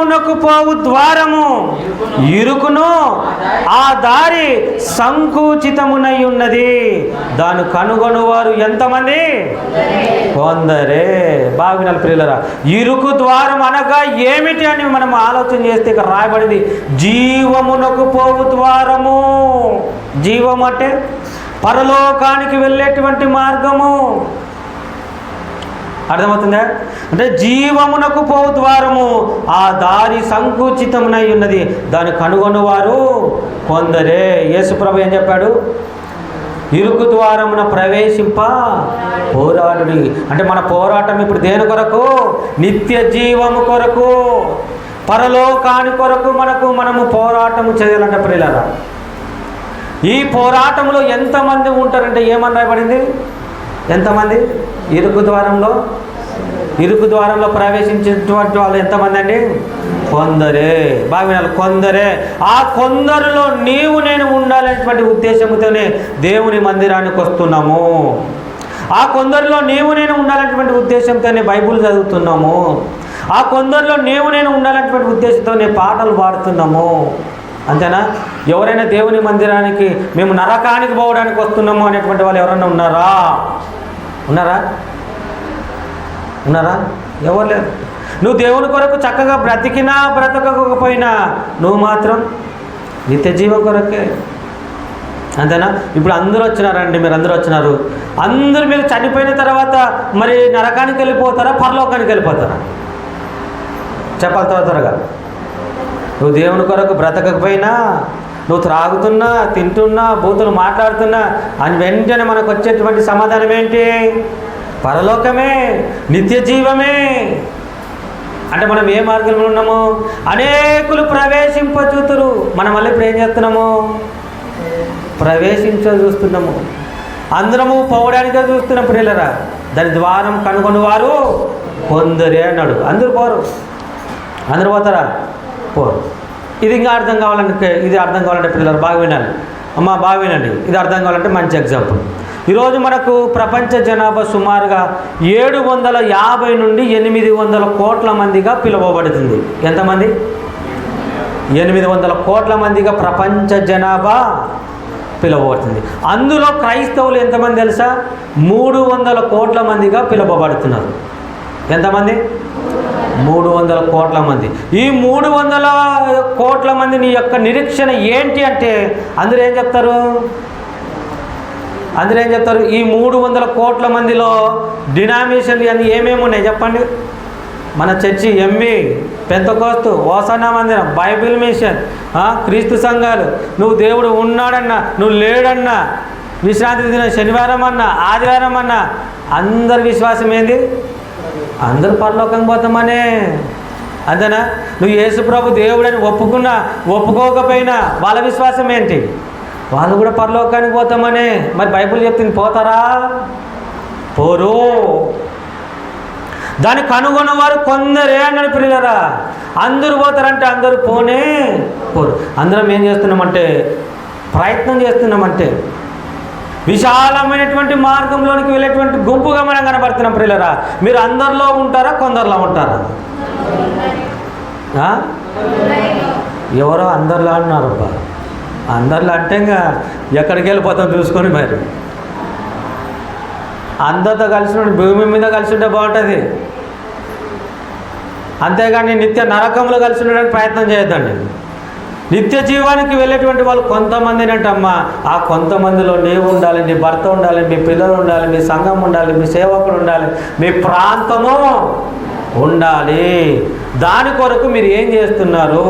ఇరుకునకు పోవు ద్వారము. ఇరుకును ఆ దారి సంకుచితమునై ఉన్నది దాని కనుగొనువారు ఎంతమంది? కొందరే. బాగునాలు ప్రియులరా ఇరుకు ద్వారం అనగా ఏమిటి అని మనం ఆలోచన చేస్తే ఇక్కడ రాయబడింది. జీవమునకు పోవు ద్వారము. జీవం అంటే పరలోకానికి వెళ్ళేటువంటి మార్గము. అర్థమవుతుందా? అంటే జీవమునకు పో ద్వారము ఆ దారి సంకుచితమునై ఉన్నది. దాన్ని కనుగొనవారు కొందరే. యేసుప్రభు ఏం చెప్పాడు? ఇరుకు ద్వారమున ప్రవేశింప పోరాడుడి. అంటే మన పోరాటం ఇప్పుడు దేని కొరకు? నిత్య జీవము కొరకు పరలోకాని కొరకు మనకు మనము పోరాటము చేయాలంటే ప్రియులరా. ఈ పోరాటంలో ఎంతమంది ఉంటారంటే ఏమని రాయబడింది? ఎంతమంది? ఇరుకు ద్వారంలో? ఇరుకు ద్వారంలో ప్రవేశించేటువంటి వాళ్ళు ఎంతమంది అండి? కొందరే. బాగా వినాలి కొందరే. ఆ కొందరిలో నీవు నేను ఉండాలనేటువంటి ఉద్దేశంతోనే దేవుని మందిరానికి వస్తున్నాము. ఆ కొందరిలో నీవు నేను ఉండాలనేటువంటి ఉద్దేశంతోనే బైబుల్ చదువుతున్నాము. ఆ కొందరిలో నీవు నేను ఉండాలనేటువంటి ఉద్దేశంతోనే పాటలు పాడుతున్నాము. అంతేనా? ఎవరైనా దేవుని మందిరానికి మేము నరకానికి పోవడానికి వస్తున్నాము అనేటువంటి వాళ్ళు ఎవరైనా ఉన్నారా? ఉన్నారా? ఉన్నారా? ఎవరు లేరు. నువ్వు దేవుని కొరకు చక్కగా బ్రతికినా బ్రతకకపోయినా నువ్వు మాత్రం నిత్య జీవ కొరకే. అంతేనా? ఇప్పుడు అందరూ వచ్చినారండి మీరు అందరూ వచ్చినారు. అందరూ మీరు చనిపోయిన తర్వాత మరి నరకానికి వెళ్ళిపోతారా పరలోకానికి వెళ్ళిపోతారా? చెప్పాలి త్వర త్వరగా. నువ్వు దేవుని కొరకు బ్రతకకపోయినా నువ్వు త్రాగుతున్నా తింటున్నా బూతులు మాట్లాడుతున్నా అని వెంటనే మనకు వచ్చేటువంటి సమాధానం ఏంటి? పరలోకమే నిత్య జీవమే. అంటే మనం ఏ మార్గంలో ఉన్నాము? అనేకులు ప్రవేశింపచూతురు మనం మళ్ళీ ఇప్పుడు ఏం చేస్తున్నాము? ప్రవేశించ చూస్తున్నాము. అందరము పోవడానికే చూస్తున్నాం ప్రియులరా. దాని ద్వారం కనుగొని వారు కొందరే అన్నాడు. అందరూ పోరు. అందరూ పోతారా? పోరు. ఇది ఇంకా అర్థం కావాలంటే ఇది అర్థం కావాలంటే పిల్లలు బాగా వినాలి. అమ్మ బాగా వినండి. ఇది అర్థం కావాలంటే మంచి ఎగ్జాంపుల్. ఈరోజు మనకు ప్రపంచ జనాభా సుమారుగా ఏడు వందల యాభై నుండి ఎనిమిది వందల కోట్ల మందిగా పిలువబడుతుంది. ఎంతమంది? ఎనిమిది వందల కోట్ల మందిగా ప్రపంచ జనాభా పిలువబడుతుంది. అందులో క్రైస్తవులు ఎంతమంది తెలుసా? మూడు వందల కోట్ల మందిగా పిలువబడుతున్నారు. ఎంతమంది? మూడు వందల కోట్ల మంది. ఈ మూడు వందల కోట్ల మంది నీ యొక్క నిరీక్షణ ఏంటి అంటే అందరూ ఏం చెప్తారు? అందరూ ఏం చెప్తారు? ఈ మూడు వందల కోట్ల మందిలో డినామినేషన్లు అన్నీ ఏమేమి ఉన్నాయి చెప్పండి? మన చర్చి ఎంవి పెంతకోస్తు ఓసన్నా మందిరం బైబిల్ మిషన్ క్రీస్తు సంఘాలు. నువ్వు దేవుడు ఉన్నాడన్నా నువ్వు లేడన్నా విశ్రాంతి దిన శనివారం అన్నా ఆదివారం అన్నా అందరి విశ్వాసం ఏంది? అందరూ పరలోకం పోతామనే. అంతేనా? నువ్వు యేసుప్రభు దేవుడని ఒప్పుకున్నా ఒప్పుకోకపోయినా వాళ్ళ విశ్వాసం ఏంటి? వాళ్ళు కూడా పరలోకానికి పోతామనే. మరి బైబిల్ చెప్తుంది పోతారా? పోరు. దాన్ని కనుగొన్న వారు కొందరే అన్నాడు పిల్లరా అందరూ పోతారంటే అందరూ పోనే పోరు. అందరం ఏం చేస్తున్నామంటే ప్రయత్నం చేస్తున్నామంటే విశాలమైనటువంటి మార్గంలోనికి వెళ్ళేటువంటి గుంపుగా మనం కనబడుతున్నాం ప్రియులరా మీరు అందరిలో ఉంటారా కొందరిలో ఉంటారా? ఎవరో అందరిలో అన్నారు అందరిలో అంటే ఇంకా ఎక్కడికి వెళ్ళిపోతాం చూసుకొని మరి. అందరితో కలిసి భూమి మీద కలిసి ఉంటే బాగుంటుంది. అంతేగాని నిత్య నరకంలో కలిసి ఉండడానికి ప్రయత్నం చేయొద్దండి. నిత్య జీవానికి వెళ్ళేటువంటి వాళ్ళు కొంతమందినంటమ్మా ఆ కొంతమందిలో నీవు ఉండాలి నీ భర్త ఉండాలి మీ పిల్లలు ఉండాలి మీ సంఘం ఉండాలి మీ సేవకులు ఉండాలి మీ ప్రాంతము ఉండాలి. దాని కొరకు మీరు ఏం చేస్తున్నారు?